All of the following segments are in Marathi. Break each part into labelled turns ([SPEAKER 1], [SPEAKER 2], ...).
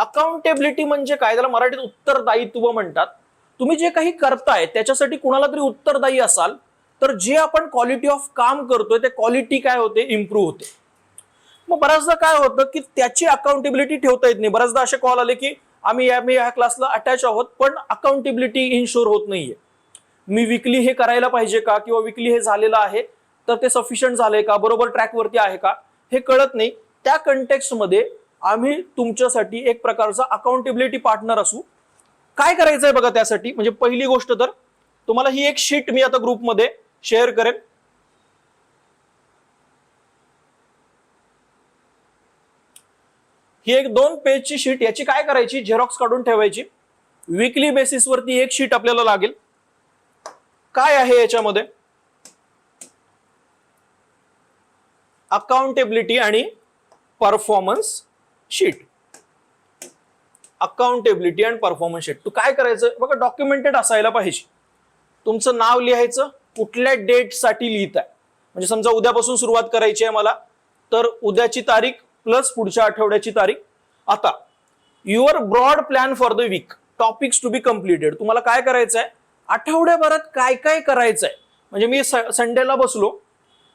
[SPEAKER 1] अकाउंटेबिलिटी म्हणजे काय? त्याला मराठीत उत्तरदायित्व म्हणतात. तुम्ही जे काही करताय त्याच्यासाठी कुणाला तरी उत्तरदायी असाल तर जे आपण क्वालिटी ऑफ काम करतोय ते क्वालिटी काय होते? इम्प्रूव्ह होते. मग बऱ्याचदा काय होतं की त्याची अकाउंटेबिलिटी ठेवता येत नाही. बऱ्याचदा असे कॉल आले की आम्ही या मी ह्या क्लासला अटॅच आहोत पण अकाउंटेबिलिटी इन्शुअर होत नाहीये. मी विकली हे करायला पाहिजे का? किंवा विकली हे झालेलं आहे तर ते सफिशियंट झालंय का? बरोबर ट्रॅकवरती आहे का? हे कळत नाही. त्या कंटेक्स्टमध्ये आम्ही तुमच्यासाठी एक प्रकारचा अकाउंटेबिलिटी पार्टनर असू. काय करायचं आहे बघा त्यासाठी? म्हणजे पहिली गोष्ट तर तुम्हाला ही एक शीट मी आता ग्रुपमध्ये शेअर करेन. ही एक दोन पेजची शीट याची काय करायची? झेरॉक्स काढून ठेवायची. विकली बेसिसवरती एक शीट आपल्याला लागेल. काय आहे याच्यामध्ये? अकाउंटेबिलिटी आणि performance sheet accountability and performance sheet तू काय करायचं? बघा डॉक्युमेंटेड असायला पाहिजे. तुमचं नाव लिहायचं कुठल्या डेटसाठी लिहित आहे. म्हणजे समजा उद्यापासून सुरुवात करायची आहे मला तर उद्याची तारीख प्लस पुढच्या आठवड्याची तारीख. आता your broad plan for the week topics to be completed तुम्हाला काय करायचं आहे आठवड्याभरात काय काय करायचं आहे म्हणजे मी संडेला बसलो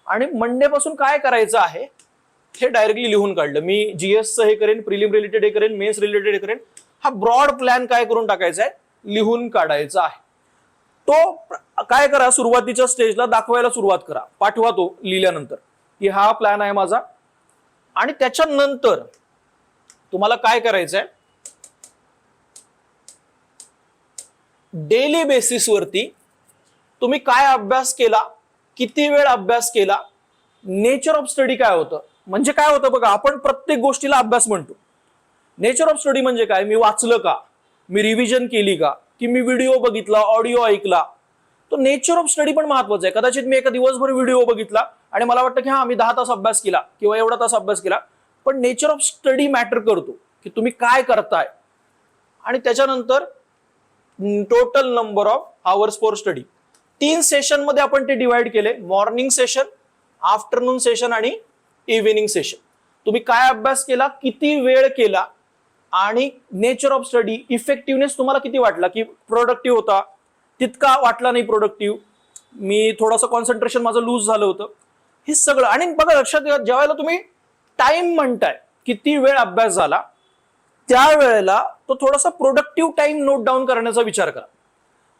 [SPEAKER 1] आणि मंडे पासून काय करायचं आहे? हे डायरेक्टली लिहून काढलं. मी जीएसचं हे करेन प्रिलिम रिलेटेड हे करेन मेन्स रिलेटेड हे करेन. हा ब्रॉड प्लॅन काय करून टाकायचा आहे? लिहून काढायचा आहे. तो काय करा सुरुवातीच्या स्टेजला दाखवायला सुरुवात करा. पाठवा तो लिहिल्यानंतर. की हा प्लॅन आहे माझा. आणि त्याच्यानंतर तुम्हाला काय करायचंय? डेली बेसिसवरती तुम्ही काय अभ्यास केला? किती वेळ अभ्यास केला? नेचर ऑफ स्टडी काय होतं? म्हणजे काय होतं बघा आपण प्रत्येक गोष्टीला अभ्यास म्हणतो. नेचर ऑफ स्टडी म्हणजे काय? मी वाचलं का? मी रिव्हिजन केली का? की मी व्हिडिओ बघितला ऑडिओ ऐकला? तो नेचर ऑफ स्टडी पण महत्त्वाचा आहे. कदाचित मी एका दिवसभर व्हिडिओ बघितला आणि मला वाटतं की हा मी दहा तास अभ्यास केला किंवा एवढा तास अभ्यास केला. पण नेचर ऑफ स्टडी मॅटर करतो की तुम्ही काय करताय. आणि त्याच्यानंतर total number of hours for study तीन सेशनमध्ये आपण ते डिवाइड केले. मॉर्निंग सेशन आफ्टरनून सेशन आणि इव्हिनिंग सेशन तुम्ही काय अभ्यास केला किती वेळ केला आणि नेचर ऑफ स्टडी इफेक्टिव्हनेस तुम्हाला किती वाटला की प्रोडक्टिव्ह होता? तितका वाटला नाही प्रोडक्टिव्ह मी थोडंसं कॉन्सन्ट्रेशन माझं लूज झालं होतं. हे सगळं आणि बघा लक्षात घ्या ज्यावेळेला तुम्ही टाइम म्हणताय किती वेळ अभ्यास झाला त्यावेळेला तो थोडासा प्रोडक्टिव्ह टाइम नोट डाऊन करण्याचा विचार करा.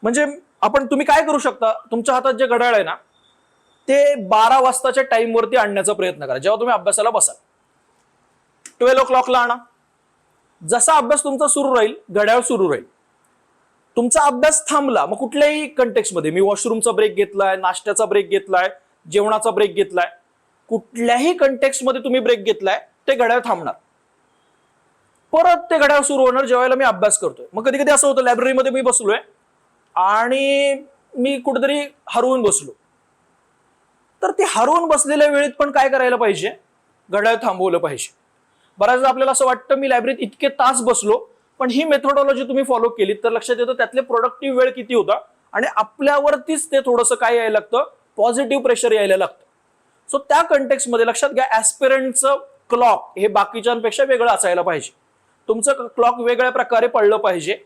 [SPEAKER 1] म्हणजे आपण तुम्ही काय करू शकता? तुमच्या हातात जे घड्याळ आहे ना ते बारा वाजताच्या टाइमवरती आणण्याचा प्रयत्न करा. जेव्हा तुम्ही अभ्यासाला बसाल. ट्वेल्व ओ क्लॉकला आणा. जसा अभ्यास तुमचा सुरू राहील घड्याळ सुरू राहील. तुमचा अभ्यास थांबला मग कुठल्याही कंटेक्समध्ये मी वॉशरूमचा ब्रेक घेतलाय नाश्त्याचा ब्रेक घेतलाय जेवणाचा ब्रेक घेतलाय कुठल्याही कंटेक्समध्ये तुम्ही ब्रेक घेतलाय ते घड्याळ थांबणार. परत ते घड्याळ सुरू होणार जेवायला मी अभ्यास करतोय. मग कधी कधी असं होतं लायब्ररीमध्ये मी बसलोय आणि मी कुठेतरी हरवून बसलो. तर ते हरवून बसलेल्या वेळेत पण काय करायला पाहिजे? घड्याळ थांबवलं पाहिजे. बऱ्याचदा आपल्याला असं वाटतं मी लायब्ररीत इतके तास बसलो पण ही मेथोडॉलॉजी तुम्ही फॉलो केली तर लक्षात येतं त्यातले प्रोडक्टिव्ह वेळ किती होता? आणि आपल्यावरतीच ते थोडंसं काय यायला लागतं? पॉझिटिव्ह प्रेशर यायला लागतं. सो त्या कंटेक्समध्ये लक्षात घ्या ॲस्पिरंटचं क्लॉक हे बाकीच्यांपेक्षा वेगळं असायला पाहिजे. तुमचं क्लॉक वेगळ्या प्रकारे पडलं पाहिजे.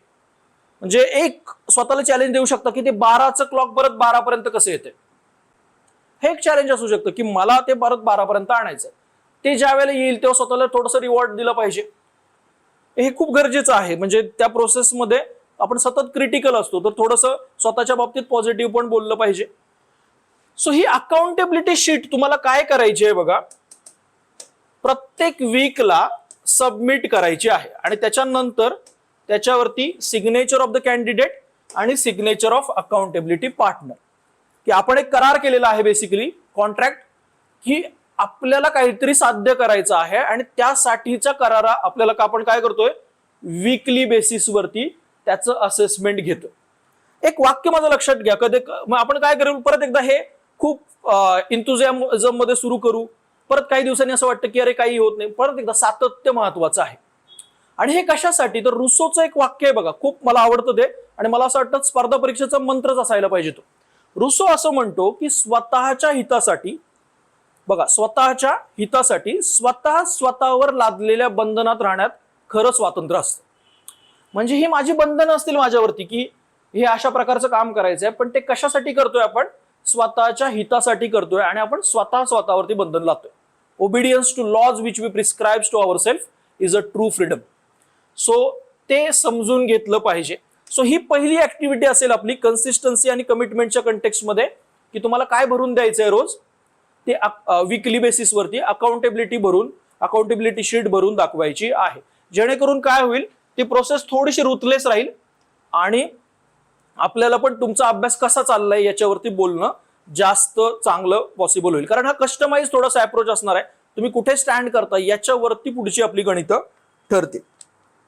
[SPEAKER 1] म्हणजे एक स्वतःला चॅलेंज देऊ शकता की ते बाराचं क्लॉक परत बारापर्यंत कसं येते हे एक चॅलेंज असू शकतं की मला ते परत बारापर्यंत आणायचं ते ज्या वेळेला येईल तेव्हा स्वतःला थोडंसं रिवॉर्ड दिलं पाहिजे. हे खूप गरजेचं आहे. म्हणजे त्या प्रोसेसमध्ये आपण सतत क्रिटिकल असतो. तर थोडंसं स्वतःच्या बाबतीत पॉझिटिव्ह पण बोललं पाहिजे. सो ही अकाउंटेबिलिटी शीट तुम्हाला काय करायची आहे बघा? प्रत्येक वीकला सबमिट करायची आहे. आणि त्याच्यानंतर त्याच्यावरती सिग्नेचर ऑफ द कॅन्डिडेट आणि सिग्नेचर ऑफ अकाउंटेबिलिटी पार्टनर की आपण एक करार केलेला आहे बेसिकली कॉन्ट्रॅक्ट की आपल्याला काहीतरी साध्य करायचं आहे आणि त्यासाठीचा करारा आपल्याला का आपण काय करतोय? वीकली बेसिसवरती त्याचं असेसमेंट घेतो एक वाक्य माझं लक्षात घ्या. कधी मग आपण काय करू? परत एकदा हे खूप इंथुझिझममध्ये सुरू करू. परत काही दिवसांनी असं वाटतं की अरे काही होत नाही. परत एकदा सातत्य महत्वाचं आहे. आणि हे कशासाठी? तर रुसोचं एक वाक्य आहे बघा. खूप मला आवडतं ते. आणि मला असं वाटतं स्पर्धा परीक्षेचा मंत्रच असायला पाहिजे तो. रुसो असं म्हणतो की स्वतःच्या हितासाठी बघा स्वतःच्या हितासाठी स्वतः स्वतःवर लादलेल्या बंधनात राहण्यात खरं स्वातंत्र्य असतं. म्हणजे ही माझी बंधनं असतील माझ्यावरती की हे अशा प्रकारचं काम करायचं आहे पण ते कशासाठी करतोय आपण? स्वतःच्या हितासाठी करतोय आणि आपण स्वतः स्वतःवरती बंधन लावतोय obedience to laws which we prescribes to our self is a true freedom so ते समजून घेतलं पाहिजे. सो ही पहिली ऍक्टिव्हिटी असेल आपली कन्सिस्टन्सी आणि कमिटमेंटच्या कंटेक्समध्ये की तुम्हाला काय भरून द्यायचं आहे रोज? ते विकली बेसिसवरती अकाउंटेबिलिटी भरून अकाउंटेबिलिटी शीट भरून दाखवायची आहे. जेणेकरून काय होईल? ती प्रोसेस थोडीशी रुथलेस राहील आणि आपल्याला पण तुमचा अभ्यास कसा चाललाय याच्यावरती बोलणं जास्त चांगलं पॉसिबल होईल. कारण हा कस्टमाइज थोडासा अप्रोच असणार आहे. तुम्ही कुठे स्टँड करता याच्यावरती पुढची आपली गणितं ठरतील.